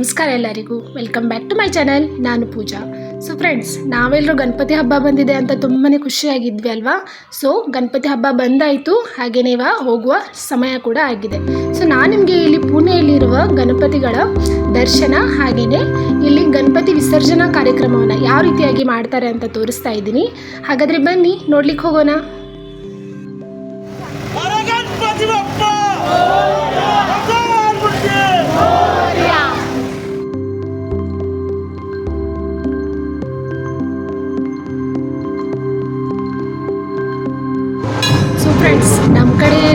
ನಮಸ್ಕಾರ ಎಲ್ಲರಿಗೂ. Welcome back to my channel ನಾನು ಪೂಜಾ. ಸೊ ಫ್ರೆಂಡ್ಸ್ ನಾವೆಲ್ಲರೂ ಗಣಪತಿ ಹಬ್ಬ ಬಂದಿದೆ ಅಂತ ತುಂಬಾ ಖುಷಿಯಾಗಿದ್ವಿ ಅಲ್ವಾ? ಸೊ ಗಣಪತಿ ಹಬ್ಬ ಬಂದಾಯಿತು. ಹಾಗೆಯೇ ಇವಾಗ ಹೋಗುವ ಸಮಯ ಕೂಡ ಆಗಿದೆ. ಸೊ ನಾನು ನಿಮಗೆ ಇಲ್ಲಿ ಪುಣೆಯಲ್ಲಿರುವ ಗಣಪತಿಗಳ ದರ್ಶನ ಹಾಗೆಯೇ ಇಲ್ಲಿ ಗಣಪತಿ ವಿಸರ್ಜನಾ ಕಾರ್ಯಕ್ರಮವನ್ನು ಯಾವ ರೀತಿಯಾಗಿ ಮಾಡ್ತಾರೆ ಅಂತ ತೋರಿಸ್ತಾ ಇದ್ದೀನಿ. ಹಾಗಾದರೆ ಬನ್ನಿ ನೋಡ್ಲಿಕ್ಕೆ ಹೋಗೋಣ.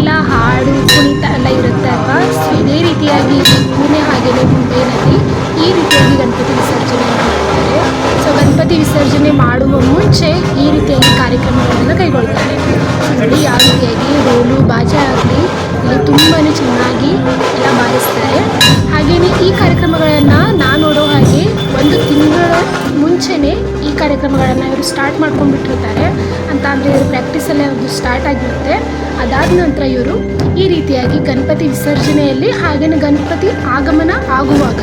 ಎಲ್ಲ ಹಾಡು, ಕುಣಿತ ಎಲ್ಲ ಇರುತ್ತೆ ಅಲ್ವಾ ಇದೇ ರೀತಿಯಾಗಿ ಪುಣೆ ಹಾಗೆಯೇ ಮುಂಬೈನಲ್ಲಿ ಈ ರೀತಿಯಾಗಿ ಗಣಪತಿ ವಿಸರ್ಜನೆ ಮಾಡ್ತಾರೆ. ಸೊ ಗಣಪತಿ ವಿಸರ್ಜನೆ ಮಾಡುವ ಮುಂಚೆ ಈ ರೀತಿಯಾಗಿ ಕಾರ್ಯಕ್ರಮಗಳನ್ನು ಕೈಗೊಳ್ತಾರೆ. ನೋಡಿ ಯಾವ ರೀತಿಯಾಗಿ ಡೋಲು ಬಾಜಾ ಆಗಲಿ, ಇಲ್ಲಿ ತುಂಬಾ ಚೆನ್ನಾಗಿ ಎಲ್ಲ ಬಾರಿಸ್ತಾರೆ. ಹಾಗೆಯೇ ಈ ಕಾರ್ಯಕ್ರಮಗಳನ್ನು ನಾನು ಒಂದು ತಿಂಗಳ ಮುಂಚೆನೇ ಈ ಕಾರ್ಯಕ್ರಮಗಳನ್ನು ಇವರು ಸ್ಟಾರ್ಟ್ ಮಾಡ್ಕೊಂಡ್ಬಿಟ್ಟಿರ್ತಾರೆ. ಅಂತ ಅಂದರೆ ಇವರು ಪ್ರಾಕ್ಟೀಸಲ್ಲೇ ಒಂದು ಸ್ಟಾರ್ಟ್ ಆಗಿರುತ್ತೆ. ಅದಾದ ನಂತರ ಇವರು ಈ ರೀತಿಯಾಗಿ ಗಣಪತಿ ವಿಸರ್ಜನೆಯಲ್ಲಿ ಹಾಗೆಯೇ ಗಣಪತಿ ಆಗಮನ ಆಗುವಾಗ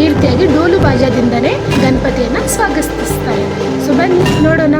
ಈ ರೀತಿಯಾಗಿ ಡೋಲು ಬಾಜಾದಿಂದಲೇ ಗಣಪತಿಯನ್ನು ಸ್ವಾಗತಿಸ್ತಾರೆ. ಸೊ ಬನ್ನಿ, ನೋಡೋಣ.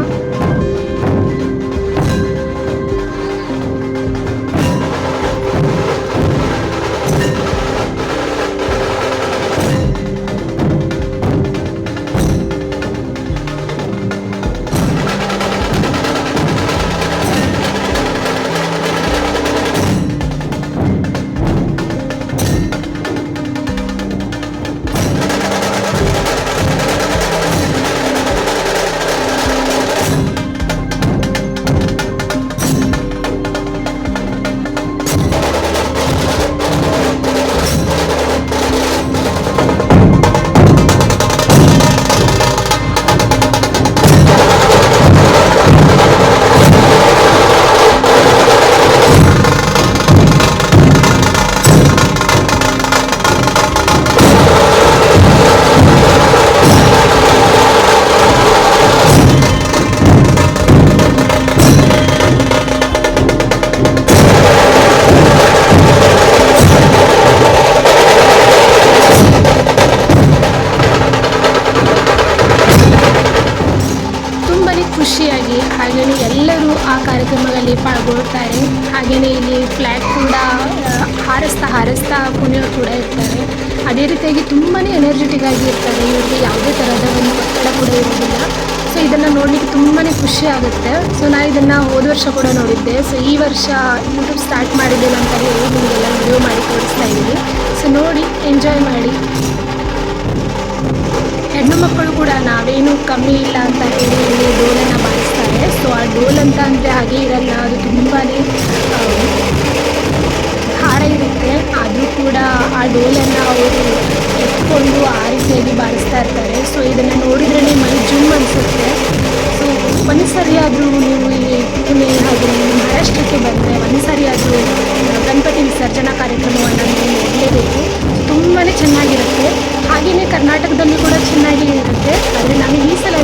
ಖುಷಿಯಾಗಿ ಹಾಗೆಯೇ ಎಲ್ಲರೂ ಆ ಕಾರ್ಯಕ್ರಮದಲ್ಲಿ ಪಾಲ್ಗೊಳ್ತಾರೆ. ಹಾಗೆಯೇ ಇಲ್ಲಿ ಫ್ಲ್ಯಾಗ್ ಕೂಡ ಹಾರಿಸ್ತಾ ಹಾರಿಸ್ತಾ ಕುಣಿಯೋರು ಕೂಡ ಇರ್ತಾರೆ ಅದೇ ರೀತಿಯಾಗಿ ತುಂಬಾ ಎನರ್ಜೆಟಿಕ್ ಆಗಿ ಇರ್ತಾರೆ ಇವರಿಗೆ ಯಾವುದೇ ಥರದ ಒಂದು ಒತ್ತಡ ಕೂಡ ಇರೋದಿಲ್ಲ ಸೊ ಇದನ್ನು ನೋಡಲಿಕ್ಕೆ ತುಂಬಾ ಖುಷಿ ಆಗುತ್ತೆ. ಸೊ ನಾನು ಇದನ್ನು ಹೋದ ವರ್ಷ ಕೂಡ ನೋಡಿದ್ದೆ. ಸೊ ಈ ವರ್ಷ ಯೂಟ್ಯೂಬ್ ಸ್ಟಾರ್ಟ್ ಮಾಡಿದ್ದೇನೆ ಅಂತ ಹೇಳಿ ನಿಮಗೆಲ್ಲ ವಿಡಿಯೋ ಮಾಡಿ ತೋರಿಸ್ತಾ ಇದ್ದೀನಿ. ಸೊ ನೋಡಿ ಎಂಜಾಯ್ ಮಾಡಿ. ಹೆಣ್ಣು ಮಕ್ಕಳು ಕೂಡ ನಾವೇನು ಕಮ್ಮಿ ಇಲ್ಲ ಅಂತ ಹೇಳಿ ಇಲ್ಲಿ ಡೋಲನ್ನು ಬಾರಿಸ್ತಾರೆ ಸೊ ಆ ಡೋಲ್ ಅಂತ ಅಂದರೆ ಹಾಗೆ ಇರಲ್ಲ. ಅದು ತುಂಬಾ ಹಾರ ಇರುತ್ತೆ. ಆದರೂ ಕೂಡ ಆ ಡೋಲನ್ನು ಅವರು ಎತ್ಕೊಂಡು ಆ ರೀತಿಯಾಗಿ ಬಾರಿಸ್ತಾ ಇರ್ತಾರೆ. ಸೊ ಇದನ್ನು ನೋಡಿದ್ರೇ ಮೈ ಜುಮ್ ಅನಿಸುತ್ತೆ. ಸೊ ಒಂದು ಸರಿಯಾದರೂ ನೀವು ಇಲ್ಲಿ ಪುಣೆ ಹಾಗೆ ಮಹಾರಾಷ್ಟ್ರಕ್ಕೆ ಬಂದರೆ ಒಂದು ಸರಿಯಾದರೂ ಗಣಪತಿ ವಿಸರ್ಜನಾ ಕಾರ್ಯಕ್ರಮವನ್ನು ನೀವು ನೋಡಲೇಬೇಕು. ತುಂಬಾ ಚೆನ್ನಾಗಿರುತ್ತೆ. ಹಾಗೆಯೇ ಕರ್ನಾಟಕದಲ್ಲಿ ಕೂಡ ಚೆನ್ನಾಗಿ ಇರುತ್ತೆ. ಆದರೆ ನಾನು ಈ ಸಲ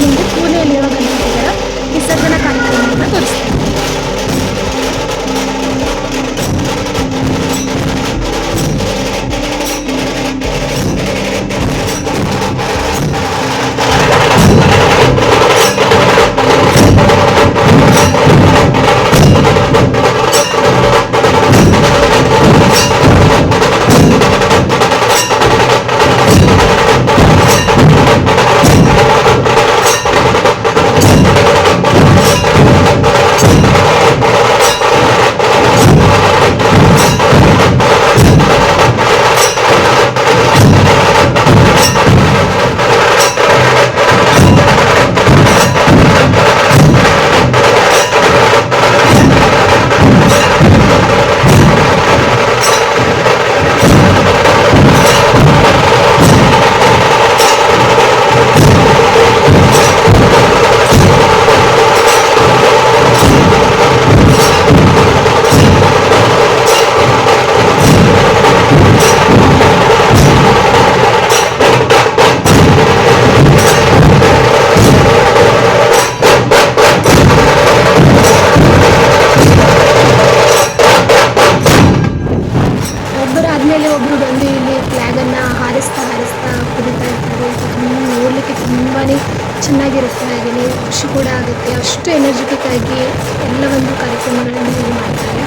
ಹಾಗೆ ಎಲ್ಲ ಒಂದು ಕಾರ್ಯಕ್ರಮಗಳನ್ನು ಇಲ್ಲಿ ಮಾಡ್ತಾರೆ.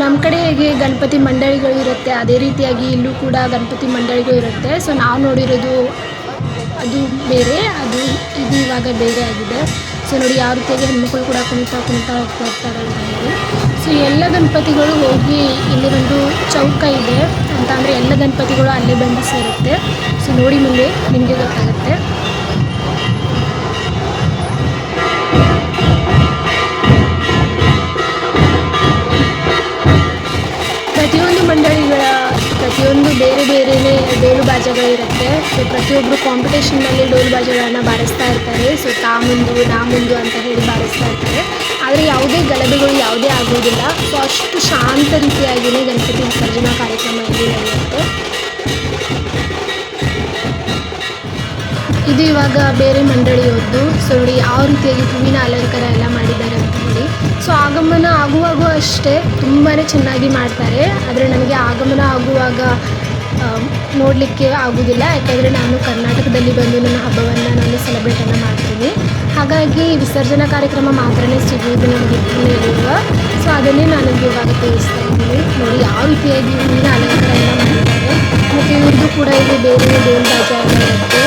ನಮ್ಮ ಕಡೆ ಹೇಗೆ ಗಣಪತಿ ಮಂಡಳಿಗಳು ಇರುತ್ತೆ, ಅದೇ ರೀತಿಯಾಗಿ ಇಲ್ಲೂ ಕೂಡ ಗಣಪತಿ ಮಂಡಳಿಗಳು ಇರುತ್ತೆ. ಸೊ ನಾವು ನೋಡಿರೋದು ಅದು ಬೇರೆ, ಅದು ಇದು ಇವಾಗ ಬೇರೆ ಆಗಿದೆ. ಸೊ ನೋಡಿ, ಯಾವ ರೀತಿಯಾಗಿ ಹೆಣ್ಮಕ್ಳು ಕೂಡ ಕುಣಿತಾ ಕುಣಿತಾ ಹೋಗ್ತಾ ಇರ್ತಾರೆ ಅಂತ ಹೇಳಿ. ಸೊ ಎಲ್ಲ ಗಣಪತಿಗಳು ಹೋಗಿ ಇಲ್ಲಿ ಒಂದು ಚೌಕ ಇದೆ. ಅಂತ ಅಂದರೆ ಎಲ್ಲ ಗಣಪತಿಗಳು ಅಲ್ಲೇ ಬಂದು ಸೇರುತ್ತೆ. ಸೊ ನೋಡಿ ಮುಂದೆ ನಿಮಗೆ ಗೊತ್ತಾಗುತ್ತೆ. ಬಾಜೆಗಳಿರುತ್ತೆ. ಸೊ ಪ್ರತಿಯೊಬ್ಬರು ಕಾಂಪಿಟೇಷನ್ನಲ್ಲಿ ಡೋಲ್ ಬಾಜಗಳನ್ನ ಬಾರಿಸ್ತಾ ಇರ್ತಾರೆ. ಸೊ ತಾ ಮುಂದು, ನಾ ಮುಂದು ಅಂತ ಹೇಳಿ ಬಾರಿಸ್ತಾ ಇರ್ತಾರೆ. ಆದರೆ ಯಾವುದೇ ಗಲಭೆಗಳು ಯಾವುದೇ ಆಗೋದಿಲ್ಲ. ಸೊ ಅಷ್ಟು ಶಾಂತ ರೀತಿಯಾಗಿಯೇ ಗಣಪತಿ ವಿಸರ್ಜನಾ ಕಾರ್ಯಕ್ರಮ ಇಲ್ಲಿ ನಡೆಯುತ್ತೆ. ಇದು ಇವಾಗ ಬೇರೆ ಮಂಡಳಿಯವ್ರದ್ದು. ಸೊ ನೋಡಿ ಯಾವ ರೀತಿಯಾಗಿ ಹೂವಿನ ಅಲಂಕಾರ ಎಲ್ಲ ಮಾಡಿದ್ದಾರೆ ಅಂತ ಹೇಳಿ. ಸೊ ಆಗಮನ ಆಗುವಾಗೂ ಅಷ್ಟೇ ತುಂಬಾ ಚೆನ್ನಾಗಿ ಮಾಡ್ತಾರೆ. ಆದರೆ ನಮಗೆ ಆಗಮನ ಆಗುವಾಗ ನೋಡಲಿಕ್ಕೆ ಆಗೋದಿಲ್ಲ. ಯಾಕೆಂದರೆ ನಾನು ಕರ್ನಾಟಕದಲ್ಲಿ ಬಂದು ನನ್ನ ಹಬ್ಬವನ್ನು ನಾನು ಸೆಲೆಬ್ರೇಟನ್ನು ಮಾಡ್ತೀನಿ. ಹಾಗಾಗಿ ವಿಸರ್ಜನಾ ಕಾರ್ಯಕ್ರಮ ಮಾತ್ರನೇ ಸಿಗುವುದು ನಮಗೆ ಇರುವ. ಸೊ ಅದನ್ನೇ ನಾನು ಇವಾಗ ತೋರಿಸ್ತಾ ಇದ್ದೀನಿ. ನೋಡಿ, ಯಾವ ರೀತಿಯಾಗಿ ಹೂವಿನ ಅಲಂಕಾರ ಎಲ್ಲ ಮಾಡಿದ್ದಾರೆ ಮತ್ತು ಇವ್ರದ್ದು ಕೂಡ ಇಲ್ಲಿ ಬೇರೆ ಬೇರೆ ಎಲ್ಲ ಇರುತ್ತೆ.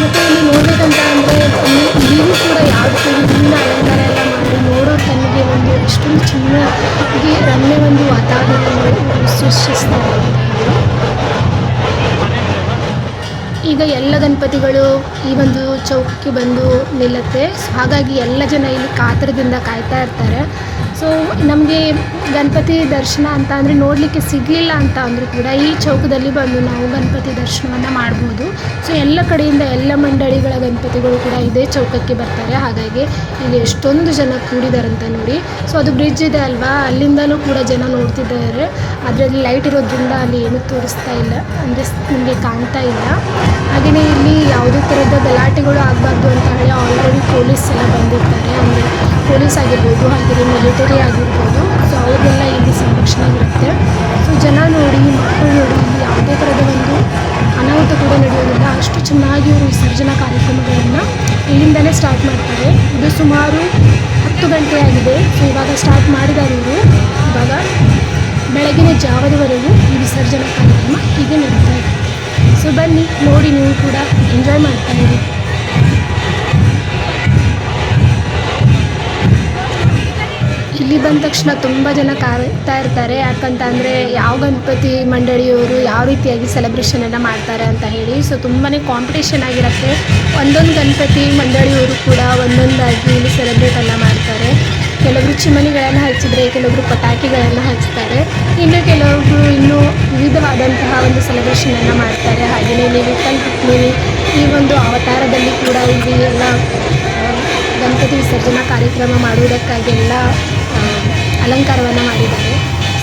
ಮತ್ತು ಇಲ್ಲಿ ನೋಡಬೇಕಂತ ಅಂದರೆ ಇಲ್ಲಿ ಇಲ್ಲಿಯೂ ಕೂಡ ಯಾವ ಹೂವಿನ ಅಲಂಕಾರ ಎಲ್ಲ ಮಾಡಿ ನೋಡೋ ತನಗೆ ಒಂದು ಎಷ್ಟೊಂದು ಚೆನ್ನಾಗಿ ರಮ್ಯ ಒಂದು ವಾತಾವರಣ ಸೃಷ್ಟಿಸ್ತಾರೆ ಈಗ ಎಲ್ಲ ಗಣಪತಿಗಳು ಈ ಒಂದು ಚೌಕಕ್ಕೆ ಬಂದು ನಿಲ್ಲುತ್ತೆ. ಹಾಗಾಗಿ ಎಲ್ಲ ಜನ ಇಲ್ಲಿ ಕಾತರದಿಂದ ಕಾಯ್ತಾ ಇರ್ತಾರೆ. ಸೊ ನಮಗೆ ಗಣಪತಿ ದರ್ಶನ ಅಂತ ಅಂದರೆ ನೋಡಲಿಕ್ಕೆ ಸಿಗಲಿಲ್ಲ ಅಂತ ಅಂದರೂ ಕೂಡ ಈ ಚೌಕದಲ್ಲಿ ಬಂದು ನಾವು ಗಣಪತಿ ದರ್ಶನವನ್ನು ಮಾಡ್ಬೋದು. ಸೊ ಎಲ್ಲ ಕಡೆಯಿಂದ ಎಲ್ಲ ಮಂಡಳಿಗಳ ಗಣಪತಿಗಳು ಕೂಡ ಇದೇ ಚೌಕಕ್ಕೆ ಬರ್ತಾರೆ. ಹಾಗಾಗಿ ಇಲ್ಲಿ ಎಷ್ಟೊಂದು ಜನ ಕೂಡಿದಾರಂತ ನೋಡಿ. ಸೊ ಅದು ಬ್ರಿಡ್ಜ್ ಇದೆ ಅಲ್ವಾ? ಅಲ್ಲಿಂದಲೂ ಕೂಡ ಜನ ನೋಡ್ತಿದ್ದಾರೆ. ಅದರಲ್ಲಿ ಲೈಟ್ ಇರೋದ್ರಿಂದ ಅಲ್ಲಿ ಏನು ತೋರಿಸ್ತಾ ಇಲ್ಲ. ಅಂದರೆ ನಿಮಗೆ ಕಾಣ್ತಾ ಇಲ್ಲ. ಹಾಗೆಯೇ ಇಲ್ಲಿ ಯಾವುದೇ ಥರದ ಗಲಾಟೆಗಳು ಆಗಬಾರ್ದು ಅಂತ ಹೇಳಿ ಆಲ್ರೆಡಿ ಪೊಲೀಸ್ ಎಲ್ಲ ಬಂದಿರ್ತಾರೆ. ಅಂದರೆ ಪೊಲೀಸ್ ಆಗಿರ್ಬೋದು ಹಾಗೆಯೇ ಮಿಲಿಟರಿ ಆಗಿರ್ಬೋದು. ಸೊ ಅವ್ರಿಗೆಲ್ಲ ಇಲ್ಲಿ ಸಂರಕ್ಷಣೆ ಇರುತ್ತೆ. ಸೊ ಜನ ನೋಡಿ, ಮಕ್ಕಳು ನೋಡಿ, ಇಲ್ಲಿ ಯಾವುದೇ ಥರದ ಒಂದು ಅನಾಹುತ ಕೂಡ ನಡೆಯೋದಿಲ್ಲ. ಅಷ್ಟು ಚೆನ್ನಾಗಿ ಇವರು ವಿಸರ್ಜನಾ ಕಾರ್ಯಕ್ರಮಗಳನ್ನು ಇಲ್ಲಿಂದಲೇ ಸ್ಟಾರ್ಟ್ ಮಾಡ್ತಾರೆ. ಇದು ಸುಮಾರು ಹತ್ತು ಗಂಟೆ ಆಗಿದೆ. ಸೊ ಇವಾಗ ಸ್ಟಾರ್ಟ್ ಮಾಡಿದ್ದಾರೆ ಇವರು. ಇವಾಗ ಬೆಳಗಿನ ಜಾವದವರೆಗೂ ಈ ವಿಸರ್ಜನಾ ಕಾರ್ಯಕ್ರಮ ಹೀಗೆ ನಡೀತಾ ಇದೆ. ಸೊ ಬನ್ನಿ, ನೋಡಿ ನೀವು ಕೂಡ ಎಂಜಾಯ್ ಮಾಡ್ತಾ ಇರಿ. ಇಲ್ಲಿ ಬಂದ ತಕ್ಷಣ ತುಂಬ ಜನ ಕಾಯ್ತಾ ಇರ್ತಾರೆ. ಯಾಕಂತ ಅಂದರೆ ಯಾವ ಗಣಪತಿ ಮಂಡಳಿಯವರು ಯಾವ ರೀತಿಯಾಗಿ ಸೆಲೆಬ್ರೇಷನ್ ಎಲ್ಲ ಮಾಡ್ತಾರೆ ಅಂತ ಹೇಳಿ. ಸೊ ತುಂಬಾ ಕಾಂಪಿಟೇಷನ್ ಆಗಿರುತ್ತೆ. ಒಂದೊಂದು ಗಣಪತಿ ಮಂಡಳಿಯವರು ಕೂಡ ಒಂದೊಂದಾಗಿ ಇಲ್ಲಿ ಸೆಲೆಬ್ರೇಟ್ ಎಲ್ಲ ಮಾಡ್ತಾರೆ. ಕೆಲವರು ಚಿಮಣಿಗಳನ್ನು ಹಚ್ಚಿದ್ರೆ ಕೆಲವರು ಪಟಾಕಿಗಳನ್ನು ಹಚ್ತಾರೆ. ಇನ್ನು ಕೆಲವರು ಇನ್ನೂ ವಿವಿಧವಾದಂತಹ ಒಂದು ಸೆಲೆಬ್ರೇಷನನ್ನು ಮಾಡ್ತಾರೆ. ಹಾಗೆಯೇ ನೀವು ವಿಠಲ್ ಈ ಒಂದು ಅವತಾರದಲ್ಲಿ ಕೂಡ ಇಲ್ಲಿ ಎಲ್ಲ ಗಣಪತಿ ವಿಸರ್ಜನಾ ಕಾರ್ಯಕ್ರಮ ಮಾಡುವುದಕ್ಕಾಗಿ ಎಲ್ಲ ಅಲಂಕಾರವನ್ನು ಮಾಡಿದ್ದಾರೆ.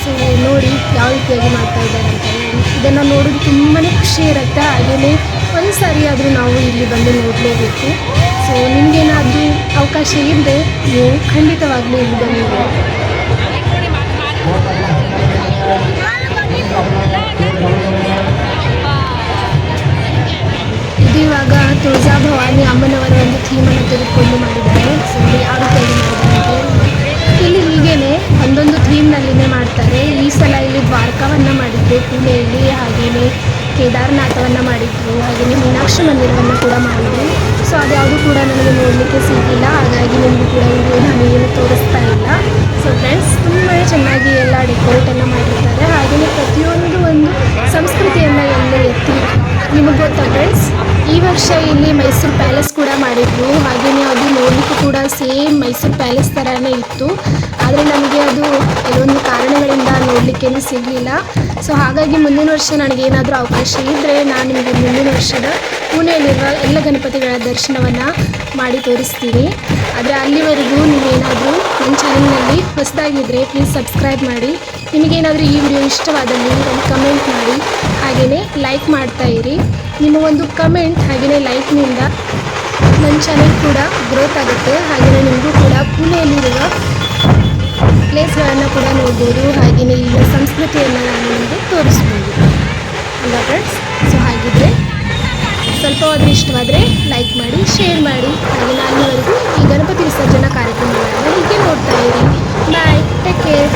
ಸೊ ನೋಡಿ ಯಾವ ರೀತಿಯಾಗಿ ಮಾಡ್ತಾ ಇದ್ದಾರೆ ಅಂತ ಇದನ್ನು ನೋಡೋದು ತುಂಬಾ ಖುಷಿ ಇರುತ್ತೆ. ಹಾಗೆಯೇ ಒಂದು ಸಾರಿ ಆದರೂ ನಾವು ಇಲ್ಲಿ ಬಂದು ನೋಡಲೇಬೇಕು. ಸೊ ನಿಮಗೇನಾದರೂ ಅವಕಾಶ ಇದ್ದರೆ ನೀವು ಖಂಡಿತವಾಗ್ಲೂ ಇಲ್ಲಿ ಬಂದು. ಇದು ಇವಾಗ ತುಳಜಾ ಭವಾನಿ ಅಮ್ಮನವರ ಒಂದು ಥೀಮನ್ನು ತೆಗೆದುಕೊಂಡು ಮಾಡಿದ್ದಾರೆ. ಸೊ ಯಾವ ರೀತಿಯಾಗಿ ಮಾಡಿದ್ದಾರೆ ಇಲ್ಲಿ ಹೀಗೇನೆ ಒಂದೊಂದು ಥೀಮ್ನಲ್ಲಿನೇ ಮಾಡ್ತಾರೆ. ಈ ಸಲ ಇಲ್ಲಿ ದ್ವಾರಕವನ್ನು ಮಾಡಿದ್ರು. ಪುಣೆಯಲ್ಲಿ ಹಾಗೆಯೇ ಕೇದಾರನಾಥವನ್ನು ಮಾಡಿದ್ರು. ಹಾಗೆಯೇ ಮೀನಾಕ್ಷಿ ಮಂದಿರವನ್ನು ಕೂಡ ಮಾಡಿದ್ರು. ಸೊ ಅದ್ಯಾವುದು ಕೂಡ ನನಗೆ ನೋಡಲಿಕ್ಕೆ ಸಿಗಲಿಲ್ಲ. ಹಾಗಾಗಿ ನಿಮಗೂ ಕೂಡ ಇಲ್ಲಿ ನಾನು ಏನು ತೋರಿಸ್ತಾ ಇಲ್ಲ. ಸೊ ಫ್ರೆಂಡ್ಸ್ ತುಂಬಾ ಚೆನ್ನಾಗಿ ಎಲ್ಲ ಡೆಕೋರೇಟನ್ನು ಮಾಡಿರ್ತಾರೆ. ಹಾಗೆಯೇ ಪ್ರತಿಯೊಂದು ಒಂದು ಸಂಸ್ಕೃತಿಯನ್ನು ಎಲ್ಲ ಎತ್ತಿ ನಿಮಗೆ ಗೊತ್ತಾ ಫ್ರೆಂಡ್ಸ್ ಈ ವರ್ಷ ಇಲ್ಲಿ ಮೈಸೂರು ಪ್ಯಾಲೇಸ್ ಮಾಡಿದ್ರು ಹಾಗೆಯೇ ಅದು ನೋಡಲಿಕ್ಕೂ ಕೂಡ ಸೇಮ್ ಮೈಸೂರು ಪ್ಯಾಲೇಸ್ ಥರನೇ ಇತ್ತು. ಆದರೆ ನಮಗೆ ಅದು ಕೆಲವೊಂದು ಕಾರಣಗಳಿಂದ ನೋಡಲಿಕ್ಕೆ ಸಿಗಲಿಲ್ಲ. ಸೊ ಹಾಗಾಗಿ ಮುಂದಿನ ವರ್ಷ ನನಗೇನಾದರೂ ಅವಕಾಶ ಇದ್ದರೆ ನಾನು ನಿಮಗೆ ಮುಂದಿನ ವರ್ಷದ ಪುಣೆಯಲ್ಲಿರುವ ಎಲ್ಲ ಗಣಪತಿಗಳ ದರ್ಶನವನ್ನು ಮಾಡಿ ತೋರಿಸ್ತೀನಿ. ಆದರೆ ಅಲ್ಲಿವರೆಗೂ ನೀವೇನಾದರೂ ನನ್ನ ಚಾನಲ್ನಲ್ಲಿ ಹೊಸದಾಗಿದ್ದರೆ ಪ್ಲೀಸ್ ಸಬ್ಸ್ಕ್ರೈಬ್ ಮಾಡಿ. ನಿಮಗೇನಾದರೂ ಈ ವಿಡಿಯೋ ಇಷ್ಟವಾದಲ್ಲಿ ಒಂದು ಕಮೆಂಟ್ ಮಾಡಿ. ಹಾಗೆಯೇ ಲೈಕ್ ಮಾಡ್ತಾ ಇರಿ. ನಿಮ್ಮ ಒಂದು ಕಮೆಂಟ್ ಹಾಗೆಯೇ ಲೈಕ್ನಿಂದ ನನ್ನ ಚಾನೆಲ್ ಕೂಡ ಗ್ರೋತ್ ಆಗುತ್ತೆ. ಹಾಗೆಯೇ ನಿಮಗೂ ಕೂಡ ಪುಣೆಯಲ್ಲಿರುವ ಪ್ಲೇಸ್ಗಳನ್ನು ಕೂಡ ನೋಡ್ಬೋದು. ಹಾಗೆಯೇ ಇಲ್ಲಿನ ಸಂಸ್ಕೃತಿಯನ್ನು ನಾನು ನಿಮಗೆ ತೋರಿಸ್ಬೋದು. ಅಲ್ಲ ಫ್ರೆಂಡ್ಸ್ ಸೊ ಹಾಗಿದ್ರೆ ಅದು ಇಷ್ಟವಾದರೆ ಲೈಕ್ ಮಾಡಿ ಶೇರ್ ಮಾಡಿ. ಹಾಗೆ ನಾನಿವರೆಗೂ ಈ ಗಣಪತಿ ವಿಸರ್ಜನಾ ಕಾರ್ಯಕ್ರಮಗಳನ್ನು ಹೀಗೆ ನೋಡ್ತಾ ಇರಿ ಬಾಯ್ ಟೇಕ್ ಕೇರ್